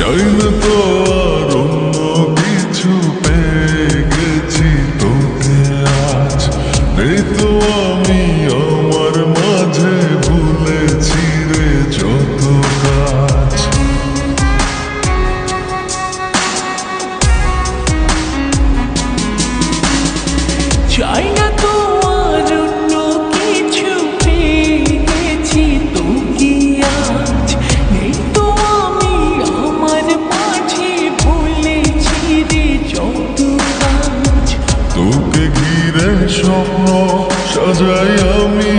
trời তোকে ঘিরে স্বপ্ন সাজাই আমি।